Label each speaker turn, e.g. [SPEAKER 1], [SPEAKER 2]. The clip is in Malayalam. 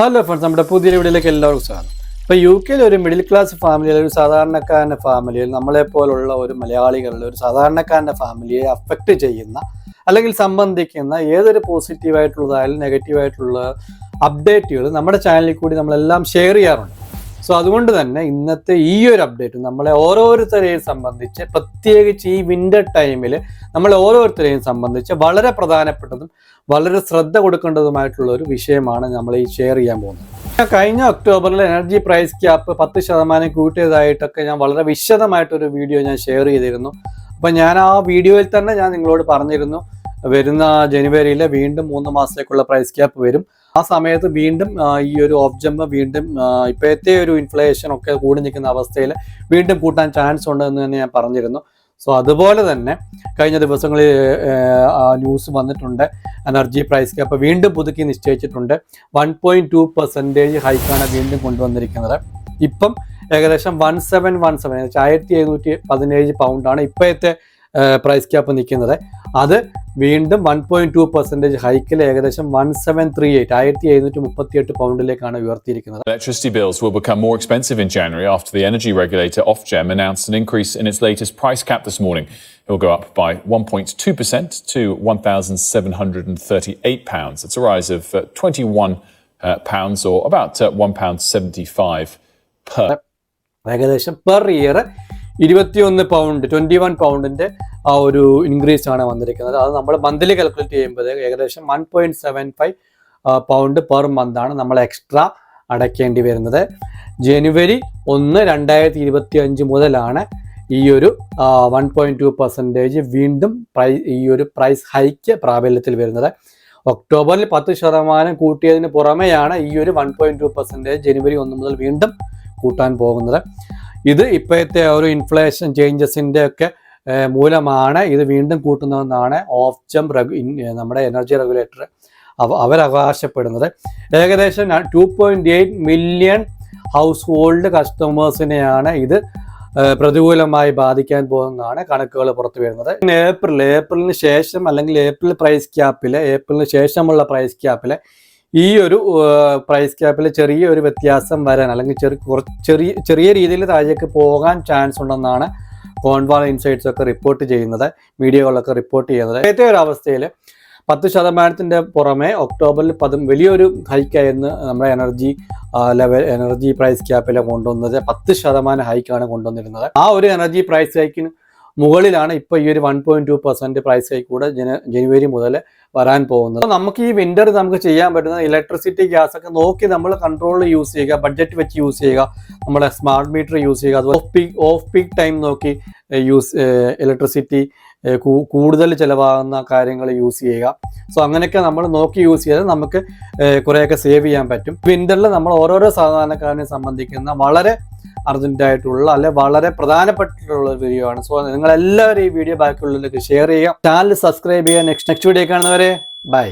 [SPEAKER 1] ഹലോ ഫ്രണ്ട്സ് നമ്മുടെ പുതിയ വീഡിയോയിലേക്ക് എല്ലാവർക്കും സ്വാഗതം. ഇപ്പോൾ യു കെയിൽ ഒരു മിഡിൽ ക്ലാസ് ഫാമിലിയിൽ ഒരു സാധാരണക്കാരന്റെ ഫാമിലിയിൽ നമ്മളെ പോലുള്ള ഒരു മലയാളികളുടെ ഒരു സാധാരണക്കാരന്റെ ഫാമിലിയെ അഫക്റ്റ് ചെയ്യുന്ന അല്ലെങ്കിൽ സംബന്ധിക്കുന്ന ഏതൊരു പോസിറ്റീവായിട്ടുള്ളതായാലും നെഗറ്റീവായിട്ടുള്ള അപ്ഡേറ്റുകൾ നമ്മുടെ ചാനലിൽ കൂടി നമ്മളെല്ലാം ഷെയർ ചെയ്യാറുണ്ട്. സോ അതുകൊണ്ട് തന്നെ ഇന്നത്തെ ഈ ഒരു അപ്ഡേറ്റ് നമ്മളെ ഓരോരുത്തരെയും സംബന്ധിച്ച് പ്രത്യേകിച്ച് ഈ വിന്റർ ടൈമിൽ നമ്മളെ ഓരോരുത്തരെയും സംബന്ധിച്ച് വളരെ പ്രധാനപ്പെട്ടതും വളരെ ശ്രദ്ധ കൊടുക്കേണ്ടതുമായിട്ടുള്ള ഒരു വിഷയമാണ് നമ്മൾ ഈ ഷെയർ ചെയ്യാൻ പോകുന്നത്. കഴിഞ്ഞ ഒക്ടോബറിൽ എനർജി പ്രൈസ് ക്യാപ്പ് പത്ത് ശതമാനം കൂട്ടിയതായിട്ടൊക്കെ ഞാൻ വളരെ വിശദമായിട്ടൊരു വീഡിയോ ഞാൻ ഷെയർ ചെയ്തിരുന്നു. അപ്പം ഞാൻ ആ വീഡിയോയിൽ തന്നെ ഞാൻ നിങ്ങളോട് പറഞ്ഞിരുന്നു വരുന്ന ജനുവരിയിൽ വീണ്ടും മൂന്ന് മാസത്തേക്കുള്ള പ്രൈസ് ക്യാപ്പ് വരും. ആ സമയത്ത് വീണ്ടും ഈ ഒരു ഓബ്ജമ്പ് വീണ്ടും ഇപ്പോഴത്തെ ഒരു ഇൻഫ്ലേഷൻ ഒക്കെ കൂടി നിൽക്കുന്ന അവസ്ഥയിൽ വീണ്ടും കൂട്ടാൻ ചാൻസ് ഉണ്ട് എന്ന് തന്നെ ഞാൻ പറഞ്ഞിരുന്നു. സോ അതുപോലെ തന്നെ കഴിഞ്ഞ ദിവസങ്ങളിൽ ന്യൂസ് വന്നിട്ടുണ്ട്. എനർജി പ്രൈസ് ക്യാപ്പ് വീണ്ടും പുതുക്കി നിശ്ചയിച്ചിട്ടുണ്ട്. വൺ പോയിന്റ് ടു പെർസെന്റേജ് ഹൈക്കാണ് വീണ്ടും കൊണ്ടുവന്നിരിക്കുന്നത്. ഇപ്പം ഏകദേശം വൺ സെവൻ വൺ സെവൻ ആയിരത്തി എഴുന്നൂറ്റി പതിനേഴ് പൗണ്ടാണ് ഇപ്പോഴത്തെ പ്രൈസ് ക്യാപ്പ് നിൽക്കുന്നത് അത് വീണ്ടും വൺ പോയിന്റ് ടു പെർസെന്റേജ് ഹൈക്കിൽ ഏകദേശം വൺ സെവൻ ത്രീ എയ്റ്റ് ആയിരത്തി എഴുന്നൂറ്റി മുപ്പത്തി എട്ട് പൗണ്ടിലേക്കാണ് ഉയർത്തിയിരിക്കുന്നത്
[SPEAKER 2] Electricity bills will become more expensive in January after the energy regulator Ofgem announced an increase in its latest price cap this morning. It will go up by 1.2% to £1,738. It's a rise of uh, 21 uh, pounds or about uh, £1.75 per
[SPEAKER 1] ഏകദേശം പെർ ഇയർ ഇരുപത്തിയൊന്ന് പൗണ്ട് ട്വന്റി വൺ പൗണ്ടിന്റെ ആ ഒരു ഇൻക്രീസ് ആണ് വന്നിരിക്കുന്നത്. അത് നമ്മൾ മന്ത്ലി കാൽക്കുലേറ്റ് ചെയ്യുമ്പോൾ ഏകദേശം one point seven five pound per മന്താണ് നമ്മൾ എക്സ്ട്രാ അടയ്ക്കേണ്ടി വരുന്നത്. ജനുവരി ഒന്ന് രണ്ടായിരത്തി ഇരുപത്തി അഞ്ച് മുതലാണ് ഈ ഒരു വൺ പോയിന്റ് ടു പെർസെന്റേജ് വീണ്ടും പ്രൈ ഈ ഒരു പ്രൈസ് ഹൈക്ക് പ്രാബല്യത്തിൽ വരുന്നത്. ഒക്ടോബറിൽ പത്ത് ശതമാനം കൂട്ടിയതിന് പുറമെയാണ് ഈ ഒരു വൺ പോയിന്റ് ടു പെർസെന്റേജ് ജനുവരി ഒന്ന് മുതൽ വീണ്ടും കൂട്ടാൻ പോകുന്നത്. ഇത് ഇപ്പോഴത്തെ ഒരു ഇൻഫ്ലേഷൻ ചേഞ്ചസിന്റെ ഒക്കെ മൂലമാണ് ഇത് വീണ്ടും കൂട്ടുന്നതെന്നാണ് ഓഫ്ജം റെഗു നമ്മുടെ എനർജി റെഗുലേറ്റർ അവ അവരവകാശപ്പെടുന്നത്. ഏകദേശം two point eight million household കസ്റ്റമേഴ്സിനെയാണ് ഇത് പ്രതികൂലമായി ബാധിക്കാൻ പോകുന്നതാണ് കണക്കുകൾ പുറത്തു വരുന്നത്. ഏപ്രിൽ ഏപ്രിലിന് ശേഷം അല്ലെങ്കിൽ ഏപ്രിൽ പ്രൈസ് ക്യാപ്പിലെ ഏപ്രിലിന് ശേഷമുള്ള പ്രൈസ് ക്യാപ്പിൽ ഈ ഒരു പ്രൈസ് ക്യാപ്പിൽ ചെറിയ ഒരു വ്യത്യാസം വരാൻ അല്ലെങ്കിൽ ചെറിയ കുറച്ച് ചെറിയ ചെറിയ രീതിയിൽ താഴേക്ക് പോകാൻ ചാൻസ് ഉണ്ടെന്നാണ് കോൺവാൾ ഇൻസൈറ്റ്സ് ഒക്കെ റിപ്പോർട്ട് ചെയ്യുന്നത്. മീഡിയകളൊക്കെ റിപ്പോർട്ട് ചെയ്യുന്നത്. ഇപ്പോഴത്തെ ഒരു അവസ്ഥയിൽ പത്ത് ശതമാനത്തിന്റെ പുറമെ ഒക്ടോബറിൽ പതും വലിയൊരു ഹൈക്കായിരുന്നു നമ്മുടെ എനർജി ലെവൽ എനർജി പ്രൈസ് ക്യാപ്പിൽ കൊണ്ടുവന്നത്. പത്ത് ശതമാനം ഹൈക്കാണ് കൊണ്ടുവന്നിരുന്നത്. ആ ഒരു എനർജി പ്രൈസ് ഹൈക്കിന് മുകളിലാണ് ഇപ്പോൾ ഈ ഒരു one point two percent price കൂടെ ജന ജനുവരി മുതൽ വരാൻ പോകുന്നത്. നമുക്ക് ഈ വിന്റർ നമുക്ക് ചെയ്യാൻ പറ്റുന്ന ഇലക്ട്രിസിറ്റി ഗ്യാസ് ഒക്കെ നോക്കി നമ്മൾ കൺട്രോൾ യൂസ് ചെയ്യുക ബഡ്ജറ്റ് വെച്ച് യൂസ് ചെയ്യുക നമ്മുടെ സ്മാർട്ട് മീറ്റർ യൂസ് ചെയ്യുക അതുപോലെ off peak off peak time നോക്കി യൂസ് ഇലക്ട്രിസിറ്റി കൂടുതൽ ചിലവാകുന്ന കാര്യങ്ങൾ യൂസ് ചെയ്യുക. സോ അങ്ങനെയൊക്കെ നമ്മൾ നോക്കി യൂസ് ചെയ്താൽ നമുക്ക് കുറേയൊക്കെ സേവ് ചെയ്യാൻ പറ്റും. വിന്ററിൽ നമ്മൾ ഓരോരോ സാധാരണക്കാരനെ സംബന്ധിക്കുന്ന വളരെ അർജന്റ് ആയിട്ടുള്ള അല്ലെ വളരെ പ്രധാനപ്പെട്ടിട്ടുള്ള ഒരു വീഡിയോ ആണ്. സോ നിങ്ങൾ എല്ലാവരും ഈ വീഡിയോ ബാക്കിയുള്ളവർക്ക് ഷെയർ ചെയ്യുക. ചാനൽ സബ്സ്ക്രൈബ് ചെയ്യുക. നെക്സ്റ്റ് നെക്സ്റ്റ് വീഡിയോ കാണുന്നവരെ ബൈ